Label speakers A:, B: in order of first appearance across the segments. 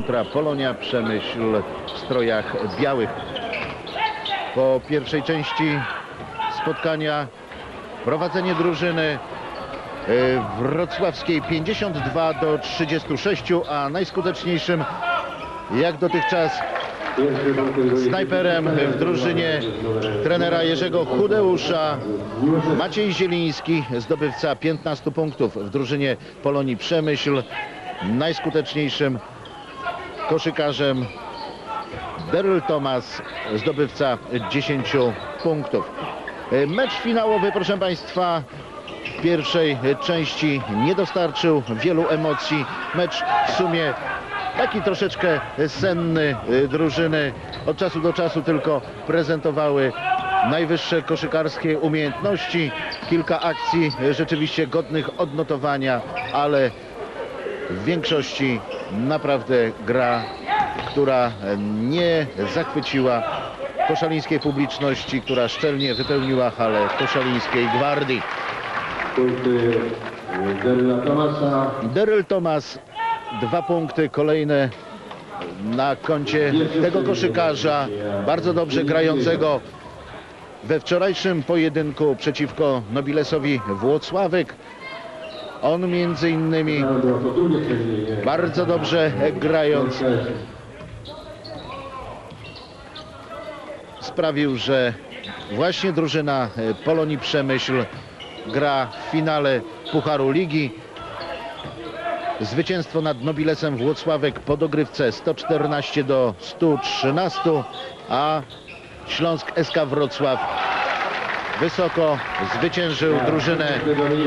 A: kontra Polonia Przemyśl w strojach białych. Po pierwszej części spotkania prowadzenie drużyny e, wrocławskiej 52 do 36, a najskuteczniejszym jak dotychczas snajperem w drużynie trenera Jerzego Chudeusza Maciej Zieliński, zdobywca 15 punktów w drużynie Polonii Przemyśl. Najskuteczniejszym koszykarzem Daryl Thomas, zdobywca 10 punktów. Mecz finałowy, proszę Państwa, pierwszej części nie dostarczył wielu emocji. Mecz w sumie taki troszeczkę senny y, drużyny. Od czasu do czasu tylko prezentowały najwyższe koszykarskie umiejętności. Kilka akcji y, rzeczywiście godnych odnotowania, ale w większości naprawdę gra, która nie zachwyciła koszalińskiej publiczności, która szczelnie wypełniła halę koszalińskiej gwardii.
B: Tomasa.
A: Daryl Thomas, dwa punkty kolejne na koncie tego koszykarza, bardzo dobrze grającego we wczorajszym pojedynku przeciwko Nobilesowi Włocławek. On między innymi bardzo dobrze grając sprawił, że właśnie drużyna e, Polonii Przemyśl gra w finale Pucharu Ligi. Zwycięstwo nad Nobilesem Włocławek po dogrywce 114 do 113, a Śląsk SK Wrocław wysoko zwyciężył drużynę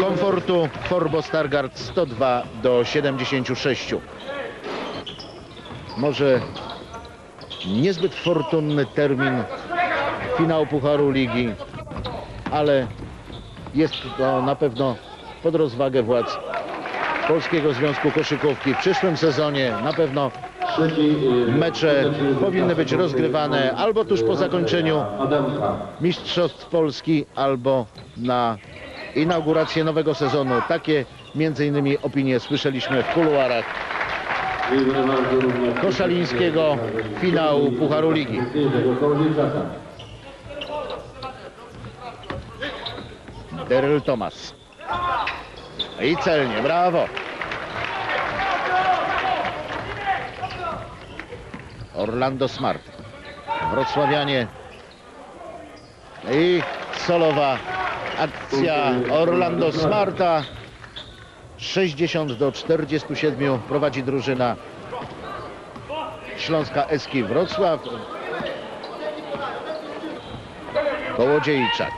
A: komfortu Forbo Stargard 102 do 76. Może niezbyt fortunny termin finału Pucharu Ligi, ale jest to na pewno pod rozwagę władz Polskiego Związku Koszykówki. W przyszłym sezonie na pewno mecze
B: trzeci
A: powinny być rozgrywane albo tuż po zakończeniu
B: Adamka.
A: Mistrzostw Polski, albo na inaugurację nowego sezonu. Takie między innymi opinie słyszeliśmy w kuluarach Koszalińskiego finału Pucharu Ligi. Daryl Thomas. I celnie, brawo. Orlando Smart. Wrocławianie. I solowa akcja Orlando Smarta. 60 do 47 prowadzi drużyna Śląska Eski Wrocław. Kołodziejczak.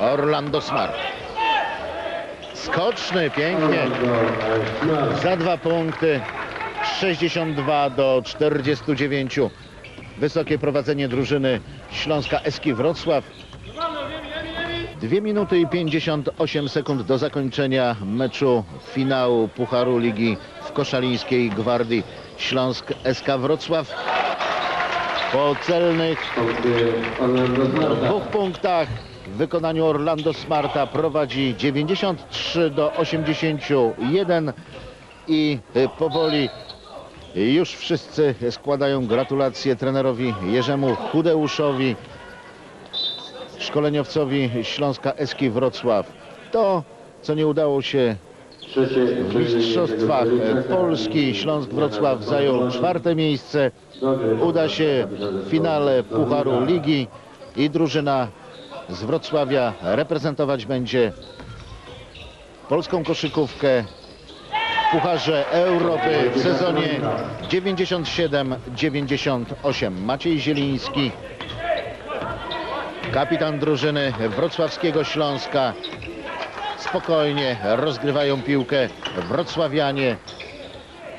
A: Orlando Smart. Skoczny, pięknie. Za dwa punkty. 62 do 49. Wysokie prowadzenie drużyny Śląska Eski Wrocław. 2 minuty i 58 sekund do zakończenia meczu finału Pucharu Ligi w Koszalińskiej Gwardii Śląsk SK Wrocław. Po celnych dwóch punktach w wykonaniu Orlando Smarta prowadzi 93 do 81 i powoli już wszyscy składają gratulacje trenerowi Jerzemu Chudeuszowi, szkoleniowcowi Śląska Eski Wrocław. To, co nie udało się w Mistrzostwach Polski, Śląsk Wrocław zajął czwarte miejsce. Uda się w finale Pucharu Ligi i drużyna z Wrocławia reprezentować będzie polską koszykówkę w Pucharze Europy w sezonie 97-98. Maciej Zieliński, kapitan drużyny wrocławskiego Śląska. Spokojnie rozgrywają piłkę wrocławianie.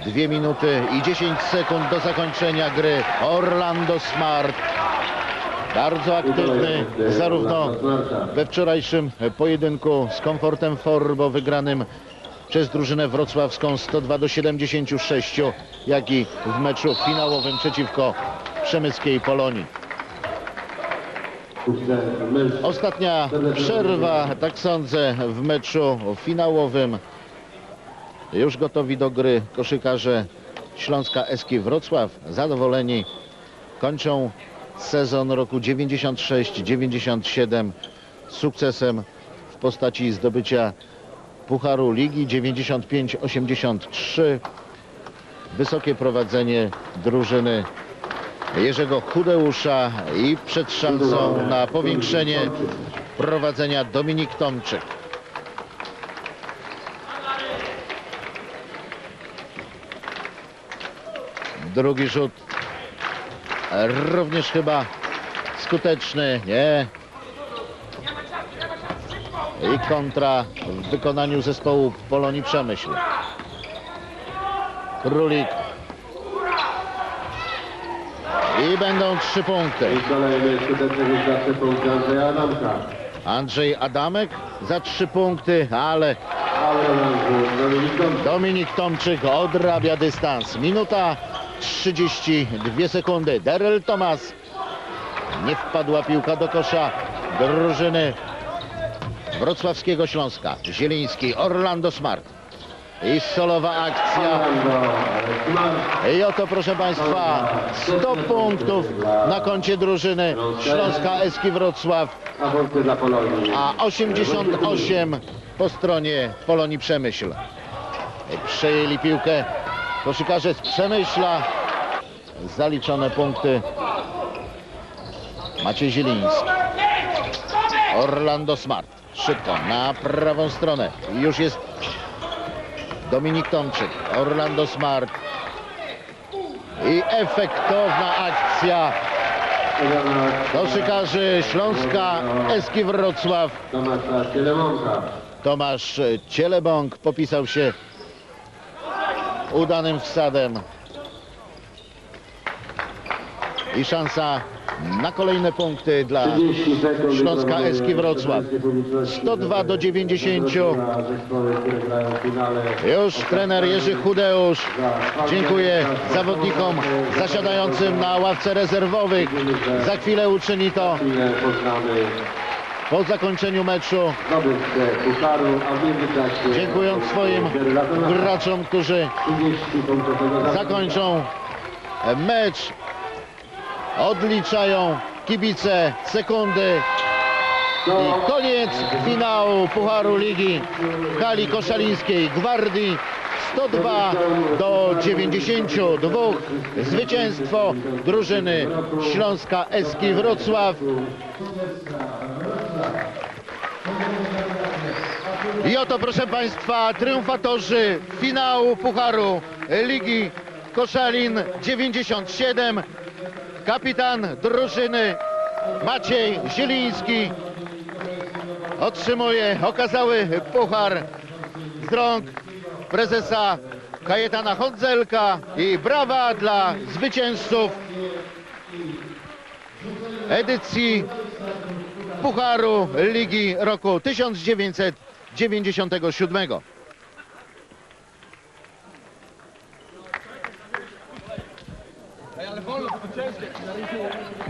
A: Dwie minuty i 10 sekund do zakończenia gry. Orlando Smart. Bardzo aktywny zarówno we wczorajszym pojedynku z komfortem Forbo wygranym przez drużynę wrocławską 102 do 76, jak i w meczu finałowym przeciwko przemyskiej Polonii. Ostatnia przerwa, tak sądzę, w meczu finałowym Już gotowi do gry koszykarze Śląska Eski Wrocław. Zadowoleni kończą sezon roku 96-97 sukcesem w postaci zdobycia Pucharu Ligi 95-83. Wysokie prowadzenie drużyny Jerzego Chudeusza i przed szansą na powiększenie prowadzenia Dominik Tomczyk. Drugi rzut również chyba skuteczny, nie? I kontra w wykonaniu zespołu Polonii Przemyśl. Królik. I będą trzy punkty.
B: I kolejny skuteczny rzut za trzy punkty Andrzeja Adamka.
A: Andrzej Adamek za trzy punkty, ale.
B: Dominik Tomczyk
A: odrabia dystans. Minuta 32 sekundy. Daryl Tomas. Nie wpadła piłka do kosza drużyny wrocławskiego Śląska. Zieliński, Orlando Smart. I solowa akcja. I oto proszę Państwa 100 punktów na koncie drużyny Śląska Eski Wrocław,
B: a
A: 88 po stronie Polonii Przemyśl. Przejęli piłkę koszykarze z Przemyśla. Zaliczone punkty Maciej Zieliński. Orlando Smart. Szybko na prawą stronę. Już jest Dominik Tomczyk. Orlando Smart. I efektowna akcja koszykarzy Śląska Eski Wrocław. Tomasz Cielebąk popisał się udanym wsadem. I szansa na kolejne punkty dla
B: 30 sekund.
A: Śląska Eski Wrocław. 102 do 90.
B: Zespoły, które grają w finale.
A: Już trener Jerzy Chudeusz dziękuję zawodnikom zasiadającym na ławce rezerwowych. Za chwilę uczyni to po zakończeniu meczu. Dziękując swoim graczom, którzy
B: 30 punktów tego
A: zakończą mecz. Odliczają kibice sekundy. I koniec finału Pucharu Ligi w hali koszalińskiej Gwardii. 102 do 92 zwycięstwo drużyny Śląska Eski Wrocław. I oto proszę Państwa triumfatorzy finału Pucharu Ligi Koszalin 97 kapitan drużyny Maciej Zieliński otrzymuje okazały puchar z rąk prezesa Kajetana Chodzelka i brawa dla zwycięzców edycji Pucharu Ligi roku 1997.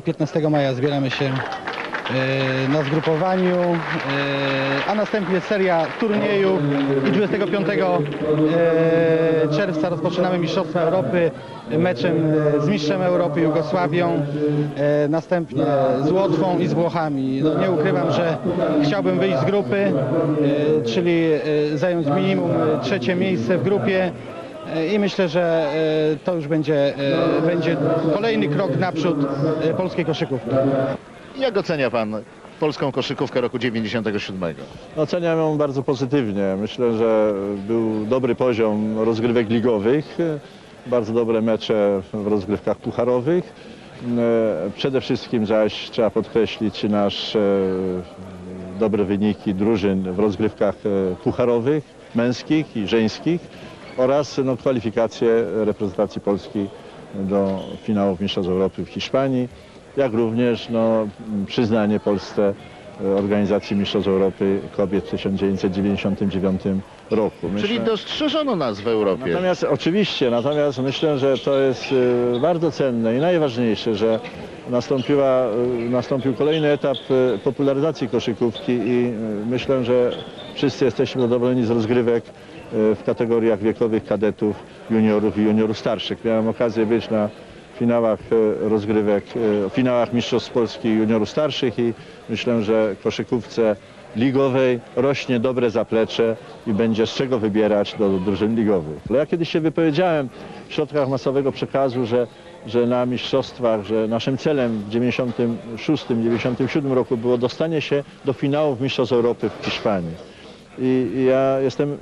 C: 15 maja zbieramy się e, na zgrupowaniu, e, a następnie seria turniejów i 25 e, czerwca rozpoczynamy Mistrzostwa Europy meczem z Mistrzem Europy Jugosławią, następnie z Łotwą i z Włochami. No, nie ukrywam, że chciałbym wyjść z grupy, czyli zająć minimum trzecie miejsce w grupie. I myślę, że e, to już będzie, e, będzie kolejny krok naprzód e, polskiej koszykówki.
A: Jak ocenia pan polską koszykówkę roku 97?
D: Oceniam ją bardzo pozytywnie. Myślę, że był dobry poziom rozgrywek ligowych, bardzo dobre mecze w rozgrywkach pucharowych. Przede wszystkim zaś trzeba podkreślić nasz dobre wyniki drużyn w rozgrywkach pucharowych, męskich i żeńskich oraz no, kwalifikacje reprezentacji Polski do finałów Mistrzostw Europy w Hiszpanii, jak również no, przyznanie Polsce e, organizacji Mistrzostw Europy Kobiet w 1999 roku.
A: Czyli
D: Myślę-
A: dostrzeżono nas w Europie.
D: Natomiast oczywiście, natomiast myślę, że to jest e, bardzo cenne i najważniejsze, że nastąpiła, e, nastąpił kolejny etap popularyzacji koszykówki i myślę, że wszyscy jesteśmy zadowoleni z rozgrywek w kategoriach wiekowych kadetów, juniorów i juniorów starszych. Miałem okazję być na finałach e, rozgrywek, e, finałach Mistrzostw Polski juniorów starszych i myślę, że koszykówce ligowej rośnie dobre zaplecze i będzie z czego wybierać do drużyn ligowych. Ale ja kiedyś się wypowiedziałem w środkach masowego przekazu, że, że na mistrzostwach, że naszym celem w 96-97 roku było dostanie się do finałów Mistrzostw Europy w Hiszpanii. I ja jestem e,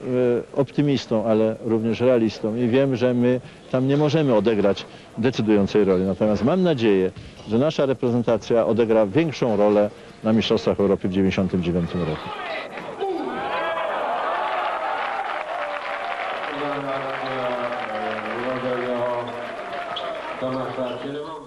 D: optymistą, ale również realistą i wiem, że my tam nie możemy odegrać decydującej roli. Natomiast mam nadzieję, że nasza reprezentacja odegra większą rolę na Mistrzostwach Europy w 1999 roku.
B: Cielemonga.